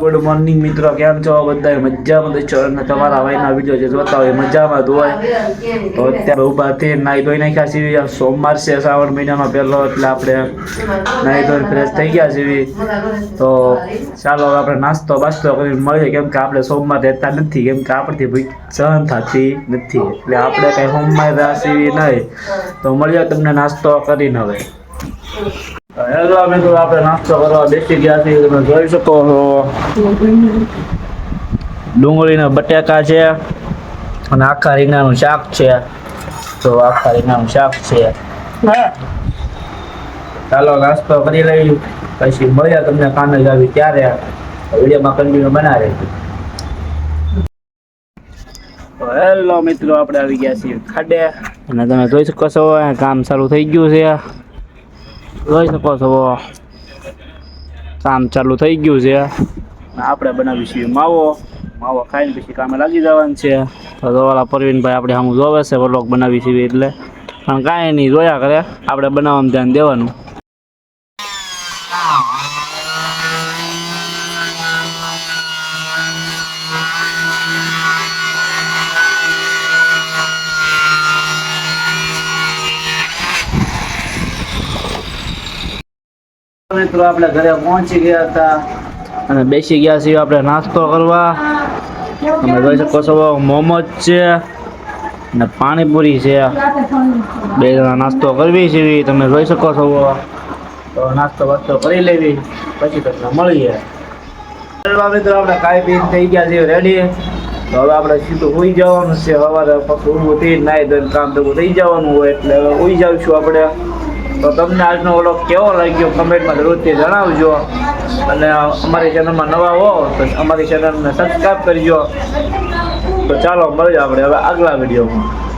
Good morning મિત્રો. કેમ છો? બધા મજામાં. છો અને તમારા ભાઈના વીડિયો જે જોતા હોય મજામાં ધોવાય તો અત્યારે ઊભા થઈ નાહી ધોઈ નાખ્યા છીએ સોમવાર છે. શ્રાવણ મહિનાનો પહેલો, એટલે આપણે નાહી ધોઈ ફ્રેશ થઈ ગયા છીએ. તો ચાલો આપણે નાસ્તો બાસ્તો કરીને મળીએ. કેમ કે આપણે સોમવાર રહેતા નથી. કેમ કે આપણથી ભૂખ સહન થતી નથી. એટલે આપણે કઈ સોમવાર છીએ નહીં. તો મળીએ તમને નાસ્તો કરીને હવે. નાસ્તો કરવા બેસી ગયા જોઈ શકો છો. ડુંગળીના બટેકા છે અને આખા રીંગણાનું શાક છે. તો આખા રીંગણાનું શાક છે. ચાલો, નાસ્તો કરી લઈ પછી મળ્યા તમને કામે જ આવી ત્યારે. વિડીયોમાં કન્ટિન્યુ બનાવે. હેલો મિત્રો, આપણે આવી ગયા છીએ ખાડે. અને તમે જોઈ શકો છો કામ ચાલુ થઈ ગયું છે. જોઈ શકો છો. કામ ચાલુ થઈ ગયું છે. આપણે બનાવી છીએ માવો. માવો ખાઈને પછી કામે લાગી જવાનું છે. તો જોવાલા પરવીનભાઈ આપણે સામું જોવે છે વલોગ બનાવી છીએ એટલે. પણ કાંઈ નહીં જોયા કરે. આપણે બનાવવામાં ધ્યાન દેવાનું. મિત્રો આપણે ઘરે પહોંચી ગયા હતા. અને બેસી ગયા છીએ આપણે નાસ્તો કરવા. તમે જોઈ શકો છો, મોમોજ છે અને પાણીપુરી છે. બે જણા નાસ્તો કરવી છે, તમે જોઈ શકો છો. તો નાસ્તો વાસ્તો કરી લેવી, પછી તમને મળીએ. ચાલો મિત્રો, આપણે ખાઈ પીને થઈ ગયા છીએ રેડી તો હવે આપણે સીધું ઉઈ જવાનું છે. સવારે ફક્ત ઊભું થઈ નાઈ ધોઈને કામ તો થઈ જવાનું હોય એટલે હવે ઉઈ જાવશું આપણે. તો તમને આજનો ઓલો કેવો લાગ્યો? કમેન્ટમાં જરૂરથી જણાવજો. અને અમારી ચેનલમાં નવા હો, તો અમારી ચેનલને સબસ્ક્રાઈબ કરજો. તો ચાલો, મળીએ આપણે હવે આગલા વિડીયોમાં.